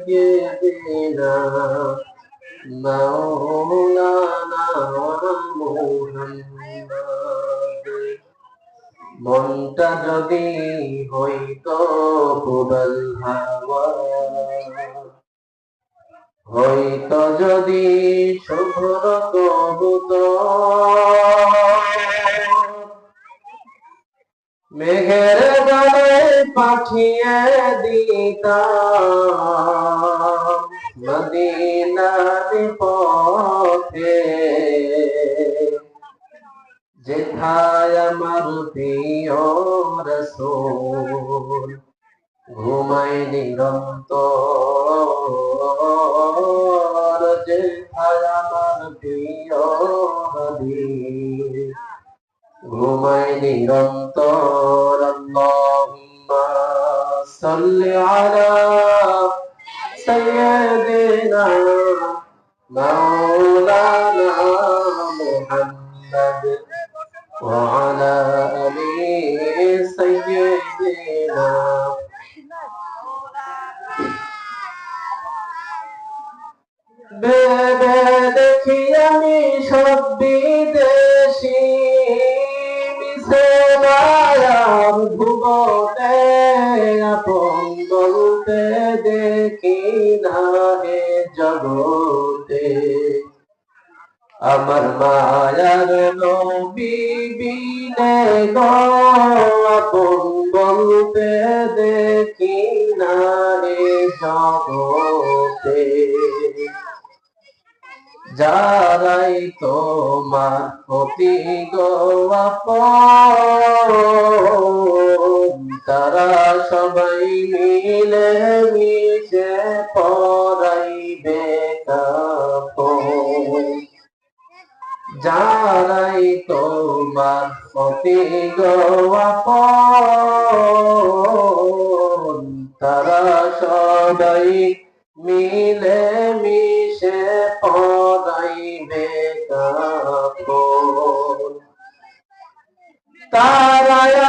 سيدنا مولانا محمد মনটা যদি হইতো পুরল হাওয়া হইতো যদি শুভ্র কবুতর মেঘের দলে পাঠিয়ে দিতাম মদিনার পথে। যেথায় আমার প্রিয় রসুল, ঘুমাই নিরন্তর। যেথায় আমার প্রিয় হাবিব ঘুমাই নিরন্তর আল্লাহুম্মা সাল্লি আলা সাইয়্যিদিনা মাওলানা মুহাম্মদ وعلى آل سيدنا বেবে দেখি আমি সব বলতে দেখি না হে জগতে। আমার মায়ার নবী বিনে গো আপন বলতে দেখি না রে জগতে। যারাই তোমার প্রতি গো তারা সবাই মিলে মিশে কাপড়। যারাই তোমার প্রতি গোয়াপন তারা সবাই মিলে মিশে পড়াইবে কাপড়। তারা